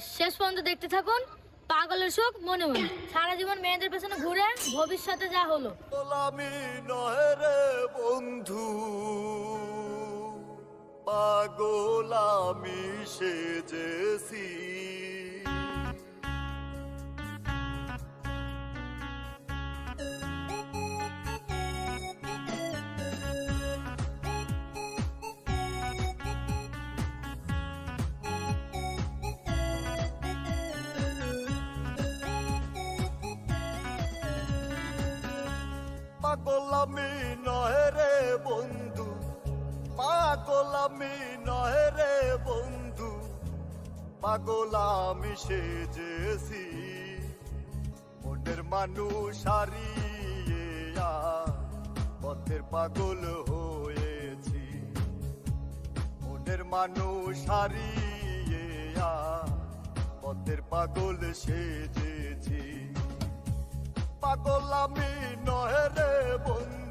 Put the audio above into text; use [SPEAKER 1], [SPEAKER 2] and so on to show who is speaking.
[SPEAKER 1] শেষ পর্যন্ত দেখতে থাকুন। পাগলের শোক মনে মনে। সারা জীবন মেয়েদের পেছনে ঘুরে ভবিষ্যতে যা হলো।
[SPEAKER 2] বন্ধু পাগল আমি বন্ধু। সেজেছি পাগলামি রে বন্ধু, পাগলামি নয় রে বন্ধু, পাগলামি সেজেছি। মনের মানুষ হারিয়ে পথের পাগল হয়েছি। মনের মানুষ হারিয়ে পথের পাগল সেজেছি পাগলামি নহে রে বন্ধু।